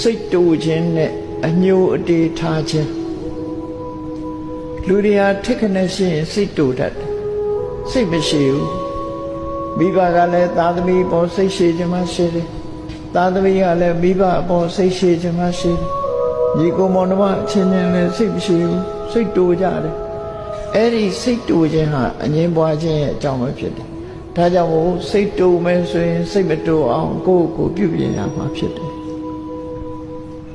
စိတ်တူခြင်းနဲ့အညိုအတေထားခြင်းလူတွေဟာထိတ်ခနဲ့ရှိရင်စိတ်တူတတ်တယ်စိတ်မရှိဘူးမိဘကလည်းသာသမီပေါ်စိတ်ရှိခြင်းမရှိတယ်သာသမီကလည်းမိဘအပေါ်စိတ်ရှိခြင်းမရှိတယ်ညီကိုမောင်နှမအချင်းချင်းလည်းစိတ်မရှိဘူးစိတ်တူကြတယ်အဲ့ဒီစိတ်တူခြင်းဟာအငြင်းပွားခြင်းရဲ့အကြောင်းပဲဖြစ်တယ်ဒါကြောင့်မို့စိတ်တူမယ်ဆိုရင်စိတ်မတူအောင်ကိုယ့်ကိုယ်ပြုပြင်ရမှာဖြစ်တယ်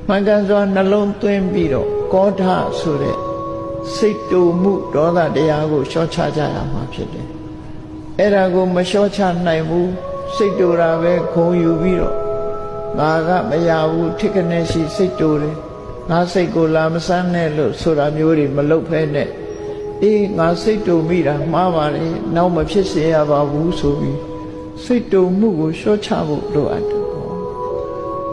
မှန်ကန်စွာနှလုံးသွင်းပြီးတော့ကောဓဆိုတဲ့စိတ်တူမှုဒေါသတရားကိုလျှော့ချကြရမှာဖြစ်တယ်အဲ့ဒါကိုမလျှော့ချနိုင်ဘူးစိတ်တူတာပဲခုံယူပြီးတော့ငါကမရဘူးထိခနဲ့ရှိစိတ်တူတယ်ငါစိတ်ကိုလာမစမ်းနဲ့လို့ဆိုတာမျိုးတွေမလုပ်ဖဲနဲ့အေးငါစိတ်တူမိတာမှားပါလေနောက်မဖြစ်စေရပါဘူးဆိုပြီးစိတ်တူမှုကိုလျှော့ချဖို့လိုအပ်တယ်ပေါ့။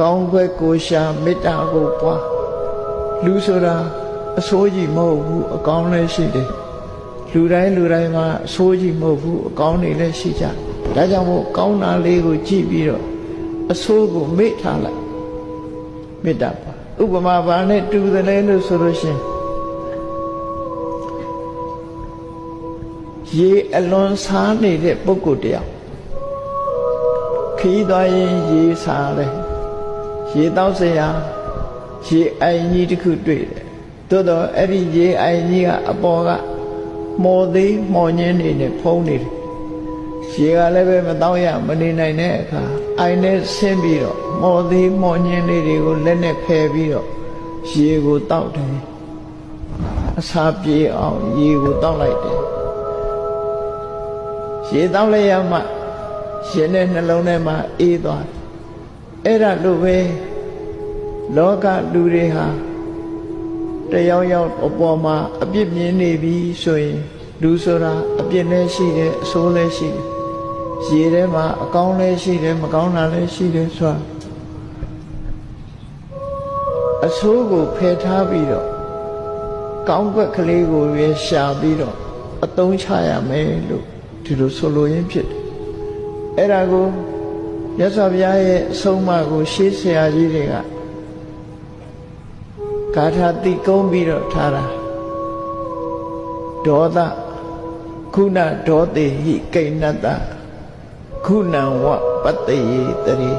ကောင်းကွက်ကိုရှာမေတ္တာကိုပွားလူဆိုတာအဆိုးကြီးမဟုတ်ဘူးအကောင်းလည်းရှိတယ်လူတိုင်းလူတိုင်းမှာအဆိုးကြီးမဟုတ်ဘူးအကောင်းတွေလည်းရှိကြဒါကြောင့်မို့ကောင်းတာလေးကိုကြည့်ပြီးတော့အဆိုးကိုမေ့ထားလိုက်မေတ္တာပါဥပမာဘာနဲ့တူတယ်လဲလို့ဆိုလို့ရှိရင်ရေအလွန်စားနေတဲ့ပုဂ္ဂိုလ်တယောက်ခီးသွားရင်ရေစားတယ် ရေတောက်စရာရေအိုင်ကြီးတစ်ခုတွေ့တယ်သို့တော့အဲ့ဒီရေအိုင်ကြီးကအပေါ်ကမော်သေးမော်ညင်းနေနဲ့ဖုံးနေတယ်ရေကလည်းပဲမတောက်ရမနေနိုင်တဲ့အခါအိုင်နဲ့ဆင်းပြီးတော့မော်သေးမော်ညင်းလေးတွေကိုလက်နဲ့ဖယ်ပြီးတော့ရေကိုတောက်တယ်အစာပြေအောင်ရေကိုတောက်လိုက်တယ်ရေတောက်လိုက်ရမှရှင်တဲ့နှလုံးထဲမှာအေးသွား အဲ့ဒါလို့ပဲလောကလူတွေဟာတယောက်ယောက်အပေါ်မှာအပြစ်မြင်နေပြီဆိုရင်လူဆိုတာအပြစ်လည်းရှိတယ်အဆိုးလည်းရှိတယ်ရေထဲမှာအကောင်းလည်းရှိတယ်မကောင်းတာလည်းရှိတယ်ဆိုတာအဆိုးကိုဖယ်ထားပြီးတော့ကောင်းကွက်ကလေးကိုရရှာပြီးတော့အသုံးချရမယ်လို့ဒီလိုဆိုလိုရင်းဖြစ်တယ်အဲ့ဒါကို မြတ်စွာဘုရားရဲ့အဆုံးအမကို ရှေးဆရာကြီးတွေကဂါထာတိကုံးပြီးတော့ထားတာဒေါသခုနဒေါတိဟိကိဏတ္တခုနံဝပတ္တေတရေ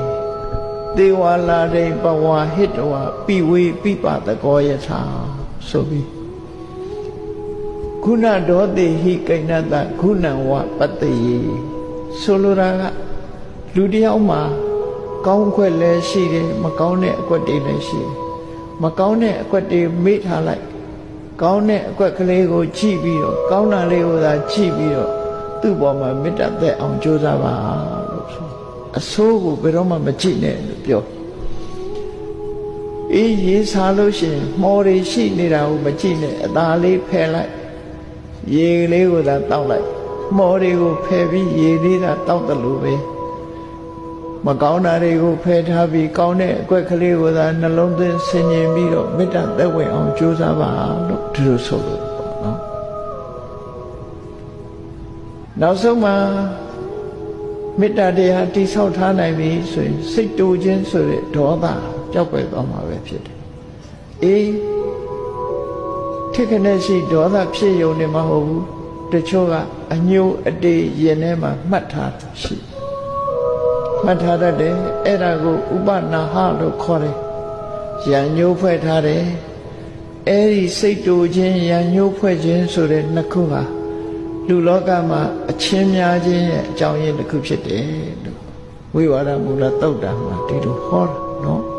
သေဝလာရိပဝါဟိတဝပိဝေပိပတကောယထာဆိုပြီးခုနဒေါတိဟိကိဏတခုနံဝပတ္တိဆိုလိုတာက လူတယောက်မှာကောင်းခွက်လည်းရှိတယ်မကောင်းတဲ့အကွက်တွေလည်းရှိတယ်မကောင်းတဲ့အကွက်တွေမေ့ထားလိုက်ကောင်းတဲ့အကွက်ကလေးကိုကြည့်ပြီးတော့ကောင်းတာလေးကိုသာကြည့်ပြီးတော့သူ့ပေါ်မှာမေတ္တာသက်အောင်ကြိုးစားပါလို့ဆိုအဆိုးကိုဘယ်တော့မှမကြည့်နဲ့လို့ပြောအေးရေးစားလို့ရှိရင်မော်တွေရှိနေတာကိုမကြည့်နဲ့အသာလေးဖယ်လိုက်ရေလေးကိုသာတောက်လိုက်မော်တွေကိုဖယ်ပြီးရေလေးသာတောက်တယ်လို့ပဲ မကောင်းတာတွေကိုဖယ်ထားပြီးကောင်းတဲ့အကွက်ကလေးကိုသာနှလုံးသွင်းဆင်ញင်ပြီးတော့မေတ္တာသက်ဝင်အောင်ကြိုးစားပါလို့ဒီလိုဆိုလို့ပေါ့နော်နောက်ဆုံးမှာမေတ္တာတရားတိဆောက်ထားနိုင်ပြီဆိုရင်စိတ်တူခြင်းဆိုတဲ့ဒေါသပျောက်ကွယ်သွားမှာပဲဖြစ်တယ်အေးထိခနဲ့ရှိဒေါသဖြစ်ယုံနေမှာမဟုတ်ဘူးတချို့ကအညိုအတေးရင်ထဲမှာမှတ်ထားရှိ မှတ်ထားတတ်တယ်အဲ့ဒါကိုဥပနာဟလို့ခေါ်တယ်ရံညိုးဖွဲ့ထားတယ်အဲ့ဒီစိတ်တူခြင်းရံညိုးဖွဲ့ခြင်းဆိုတဲ့နှစ်ခုဟာလူလောကမှာအချင်းများခြင်းရဲ့အကြောင်းရင်းတစ်ခုဖြစ်တယ်လို့ဝိဝါဒမူလသုတ်တာမှာဒီလိုဟောတာနော်